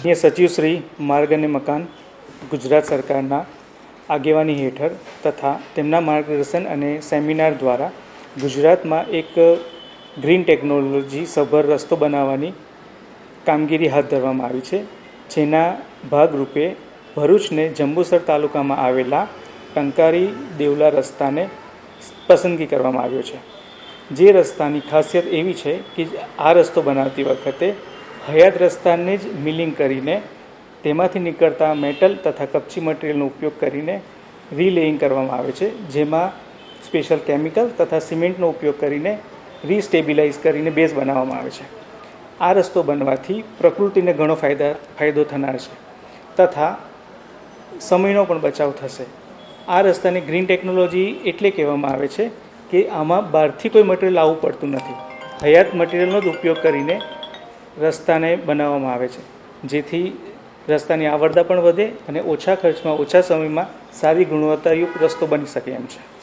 માનનીય સચિવશ્રી માર્ગ અને મકાન ગુજરાત સરકારના આગેવાની હેઠળ તથા તેમના માર્ગદર્શન અને સેમિનાર દ્વારા ગુજરાતમાં એક ગ્રીન ટેકનોલોજી સભર રસ્તો બનાવવાની કામગીરી હાથ ધરવામાં આવી છે. જેના ભાગરૂપે ભરૂચને જંબુસર તાલુકામાં આવેલા ટંકારી દેવલા રસ્તાને પસંદગી કરવામાં આવ્યો છે. જે રસ્તાની ખાસિયત એવી છે કે આ રસ્તો બનાવતી વખતે હયાત રસ્તાને જ મિલિંગ કરીને તેમાંથી નીકળતા મેટલ તથા કપચી મટીરિયલનો ઉપયોગ કરીને રીલેઇંગ કરવામાં આવે છે, જેમાં સ્પેશિયલ કેમિકલ તથા સિમેન્ટનો ઉપયોગ કરીને રીસ્ટેબિલાઇઝ કરીને બેઝ બનાવવામાં આવે છે. આ રસ્તો બનવાથી પ્રકૃતિને ઘણો ફાયદા, ફાયદો થનાર છે તથા સમયનો પણ બચાવ થશે. આ રસ્તાને ગ્રીન ટેકનોલોજી એટલે કહેવામાં આવે છે કે આમાં બહારથી કોઈ મટીરિયલ લાવવું પડતું નથી. હયાત મટીરિયલનો જ ઉપયોગ કરીને રસ્તાને બનાવવામાં આવે છે. જેથી રસ્તાની આવરદા પણ વધે અને ઓછા ખર્ચમાં, ઓછા સમયમાં સારી ગુણવત્તાયુક્ત રસ્તો બની શકે એમ છે.